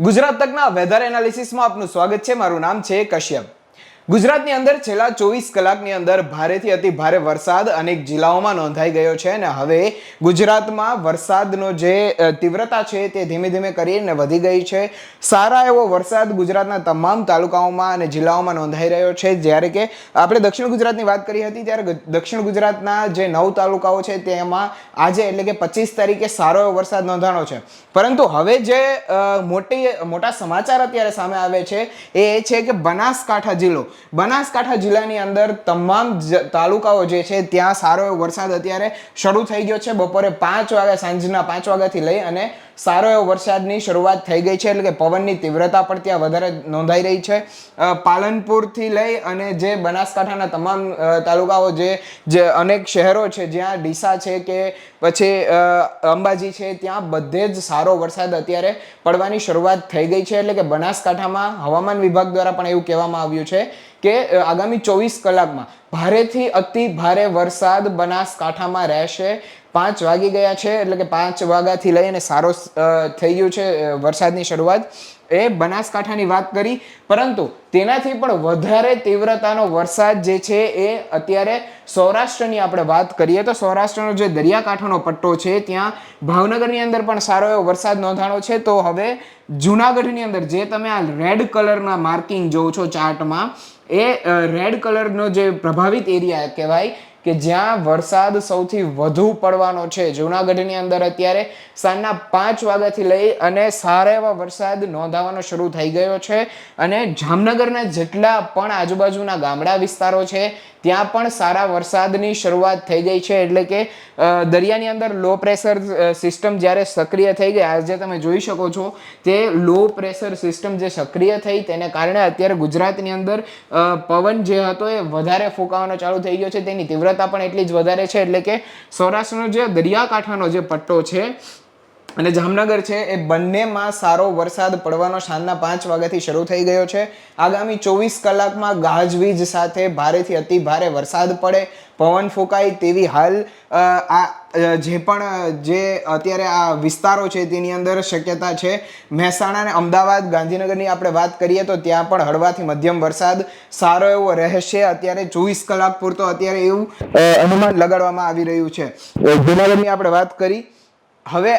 Gujarat તકના weather એનાલિસિસમાં આપનું સ્વાગત છે. મારું નામ છે કશ્યપ. ગુજરાતની અંદર છેલ્લા ચોવીસ કલાકની અંદર ભારેથી અતિ ભારે વરસાદ અનેક જિલ્લાઓમાં નોંધાઈ ગયો છે અને હવે ગુજરાતમાં વરસાદનો જે તીવ્રતા છે તે ધીમે ધીમે કરીને વધી ગઈ છે. સારા એવો વરસાદ ગુજરાતના તમામ તાલુકાઓમાં અને જિલ્લાઓમાં નોંધાઈ રહ્યો છે. જ્યારે કે આપણે દક્ષિણ ગુજરાતની વાત કરી હતી, ત્યારે દક્ષિણ ગુજરાતના જે નવ તાલુકાઓ છે તેમાં આજે એટલે કે પચીસ તારીખે સારો એવો વરસાદ નોંધાણો છે. પરંતુ હવે જે મોટી, મોટા સમાચાર અત્યારે સામે આવે છે એ છે કે બનાસકાંઠા જિલ્લો બનાસકાંઠા જિલ્લાની અંદર તમામ તાલુકાઓ જે છે ત્યાં સારો એવો વરસાદ અત્યારે શરૂ થઈ ગયો છે. બપોરે પાંચ વાગ્યા સાંજના પાંચ વાગ્યાથી લઈ અને સારો એવો વરસાદની શરૂઆત થઈ ગઈ છે, એટલે કે પવનની તીવ્રતા પણ ત્યાં વધારે નોંધાઈ રહી છે. પાલનપુરથી લઈ અને જે બનાસકાંઠાના તમામ તાલુકાઓ જે જે અનેક શહેરો છે, જ્યાં ડીસા છે કે પછી અંબાજી છે, ત્યાં બધે જ સારો વરસાદ અત્યારે પડવાની શરૂઆત થઈ ગઈ છે, એટલે કે બનાસકાંઠામાં હવામાન વિભાગ દ્વારા પણ એવું કહેવામાં આવ્યું છે કે આગામી ચોવીસ કલાકમાં ભારેથી અતિ ભારે વરસાદ બનાસકાંઠામાં રહેશે. પાંચ વાગી ગયા છે, એટલે કે પાંચ વાગ્યાથી લઈને સારો થઈ ગયું છે વરસાદની શરૂઆત. એ બનાસકાંઠાની વાત કરી, પરંતુ તેનાથી પણ વધારે તીવ્રતાનો વરસાદ જે છે એ અત્યારે સૌરાષ્ટ્રની આપણે વાત કરીએ તો સૌરાષ્ટ્રનો જે દરિયાકાંઠાનો પટ્ટો છે, ત્યાં ભાવનગરની અંદર પણ સારો એવો વરસાદ નોંધાણો છે. તો હવે જુનાગઢની અંદર જે તમે આ રેડ કલરના માર્કિંગ જોવો છો ચાર્ટમાં એ રેડ કલરનો જે પ્રભાવિત એરિયા કહેવાય કે જ્યાં વરસાદ સૌથી વધુ પડવાનો છે. જૂનાગઢની અંદર અત્યારે સાંજના પાંચ વાગ્યાથી લઈ અને સારા એવા વરસાદ નોંધાવાનો શરૂ થઈ ગયો છે અને જામનગરના જેટલા પણ આજુબાજુના ગામડા વિસ્તારો છે, ત્યાં પણ સારા વરસાદની શરૂઆત થઈ ગઈ છે. એટલે કે દરિયાની અંદર લો પ્રેશર સિસ્ટમ જ્યારે સક્રિય થઈ ગઈ, આજે તમે જોઈ શકો છો તે લો પ્રેશર સિસ્ટમ જે સક્રિય થઈ તેને કારણે અત્યારે ગુજરાતની અંદર પવન જે હતો એ વધારે ફૂંકાવાનો ચાલુ થઈ ગયો છે. તેની તીવ્રતા પણ એટલી જ વધારે છે એટલે કે સૌરાષ્ટ્રનો જે દરિયાકાંઠાનો જે પટ્ટો છે અને જામનગર છે એ બંનેમાં સારો વરસાદ પડવાનો સાંજના પાંચ વાગ્યાથી શરૂ થઈ ગયો છે. આગામી ચોવીસ કલાકમાં ગાજવીજ સાથે ભારેથી અતિ ભારે વરસાદ પડે. પવન ફૂંકાય તેવી હાલ આ જે પણ, જે અત્યારે આ વિસ્તારો છે તેની અંદર શક્યતા છે. મહેસાણા અને અમદાવાદ, ગાંધીનગરની આપણે વાત કરીએ તો ત્યાં પણ હળવાથી મધ્યમ વરસાદ સારો એવો રહેશે. અત્યારે ચોવીસ કલાક પૂરતો અત્યારે એવું અનુમાન લગાડવામાં આવી રહ્યું છે. જુનાગઢની આપણે વાત કરી. હવે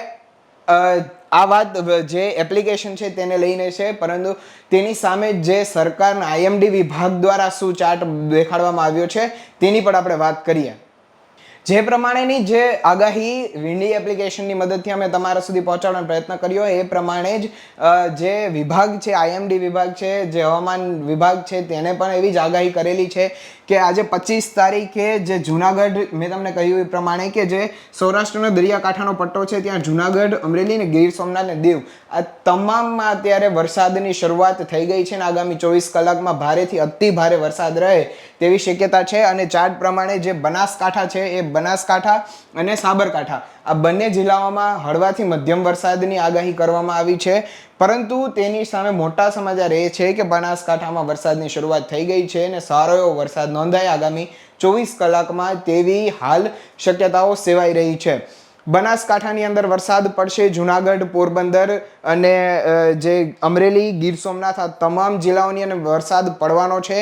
આ વાત જે એપ્લિકેશન છે તેને લઈને છે, પરંતુ તેની સામે જે સરકારના આઈએમડી વિભાગ દ્વારા શું ચાર્ટ દેખાડવામાં આવ્યો છે, તેની પણ આપણે વાત કરીએ. જે પ્રમાણેની જે આગાહી વિન્ડી એપ્લિકેશનની મદદથી અમે તમારા સુધી પહોંચાડવાનો પ્રયત્ન કર્યો, એ પ્રમાણે જ જે વિભાગ છે આઈએમડી વિભાગ છે, જે હવામાન વિભાગ છે, તેને પણ એવી જ આગાહી કરેલી છે કે આજે પચીસ તારીખે જે જુનાગઢ, મેં તમને કહ્યું એ પ્રમાણે કે જે સૌરાષ્ટ્રનો દરિયાકાંઠાનો પટ્ટો છે, ત્યાં જુનાગઢ, અમરેલી ને ગીર સોમનાથ ને દીવ. આ તમામમાં અત્યારે વરસાદની શરૂઆત થઈ ગઈ છે ને આગામી ચોવીસ કલાકમાં ભારેથી અતિ ભારે વરસાદ રહે તેવી શક્યતા છે અને ચાર્ટ પ્રમાણે જે બનાસકાંઠા છે એ બનાસકાંઠા અને સાબરકાંઠા. આ બંને જિલ્લાઓમાં હળવાથી મધ્યમ વરસાદની આગાહી કરવામાં આવી છે. પરંતુ તેની સામે મોટા સમાચાર એ છે કે બનાસકાંઠામાં વરસાદની શરૂઆત થઈ ગઈ છે અને સારો એવો વરસાદ નોંધાય આગામી ચોવીસ કલાકમાં તેવી હાલ શક્યતાઓ સેવાઈ રહી છે. બનાસકાંઠાની અંદર વરસાદ પડશે. જુનાગઢ, પોરબંદર અને જે અમરેલી, ગીર સોમનાથ આ તમામ જિલ્લાઓની અંદર વરસાદ પડવાનો છે.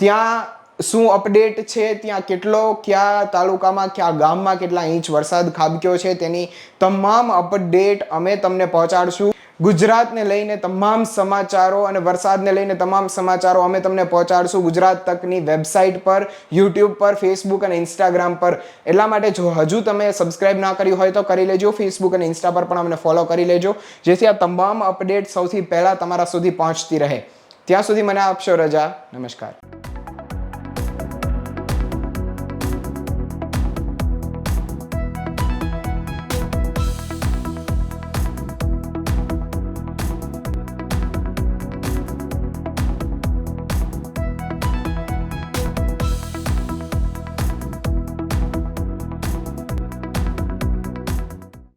ત્યાં શું અપડેટ છે? ત્યાં કેટલો, કયા તાલુકામાં, કયા ગામમાં કેટલા ઇંચ વરસાદ ખાબક્યો છે? તેની તમામ અપડેટ અમે તમને પહોંચાડશું. ગુજરાતને લઈને તમામ સમાચારો અને વરસાદને લઈને તમામ સમાચારો અમે તમને પહોંચાડશું ગુજરાત તકની વેબસાઇટ પર, યુટ્યુબ પર, ફેસબુક અને ઇન્સ્ટાગ્રામ પર. એટલા માટે જો હજુ તમે સબસ્ક્રાઇબ ના કર્યું હોય તો કરી લેજો. ફેસબુક અને ઇન્સ્ટા પર પણ અમને ફોલો કરી લેજો. જેથી આ તમામ અપડેટ સૌથી પહેલાં તમારા સુધી પહોંચતી રહે. ત્યાં સુધી મને આપશો રજા. નમસ્કાર.